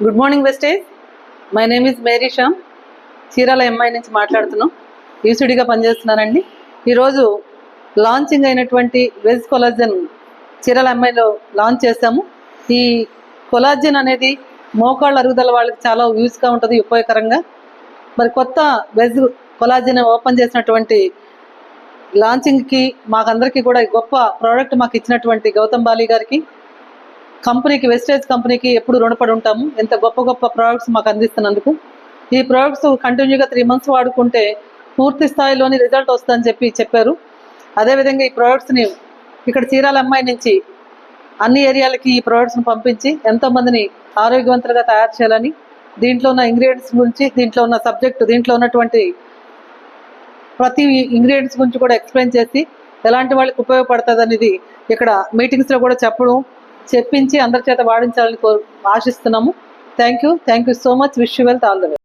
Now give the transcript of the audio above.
Good morning wastage my name is Mary Shyam Chirala MI నుంచి మాట్లాడుతున్నాం. యూసీడీగా పనిచేస్తున్నానండి. ఈరోజు లాంచింగ్ అయినటువంటి వెజ్ కొలాజన్ చీరాల ఎంఐలో లాంచ్ చేశాము. ఈ కొలాజన్ అనేది మోకాళ్ళ అరుగుదల వాళ్ళకి చాలా యూస్గా ఉంటుంది ఉపయోగకరంగా. మరి కొత్త వెజ్ కొలాజన్ ఓపెన్ చేసినటువంటి లాంచింగ్కి మాకందరికీ కూడా గొప్ప ప్రోడక్ట్ మాకు ఇచ్చినటువంటి గౌతమ్ బాలి గారికి కంపెనీకి వెస్టేజ్ కంపెనీకి ఎప్పుడు రుణపడి ఉంటాము. ఇంత గొప్ప గొప్ప ప్రోడక్ట్స్ మాకు అందిస్తున్నందుకు. ఈ ప్రోడక్ట్స్ కంటిన్యూగా త్రీ మంత్స్ వాడుకుంటే పూర్తి స్థాయిలోని రిజల్ట్ వస్తుందని చెప్పి చెప్పారు. అదేవిధంగా ఈ ప్రోడక్ట్స్ని ఇక్కడ చీరాల అమ్మాయి నుంచి అన్ని ఏరియాలకి ఈ ప్రోడక్ట్స్ని పంపించి ఎంతోమందిని ఆరోగ్యవంతులుగా తయారు చేయాలని దీంట్లో ఉన్న ఇంగ్రీడియంట్స్ గురించి దీంట్లో ఉన్న సబ్జెక్ట్ దీంట్లో ఉన్నటువంటి ప్రతి ఇంగ్రీడియంట్స్ గురించి కూడా ఎక్స్ప్లెయిన్ చేసి ఎలాంటి వాళ్ళకి ఉపయోగపడుతుంది అనేది ఇక్కడ మీటింగ్స్లో కూడా చెప్పడం చెప్పించి అందరి చేత వాడించాలని కోరు ఆశిస్తున్నాము. Thank you thank you so much wish you wealth all the way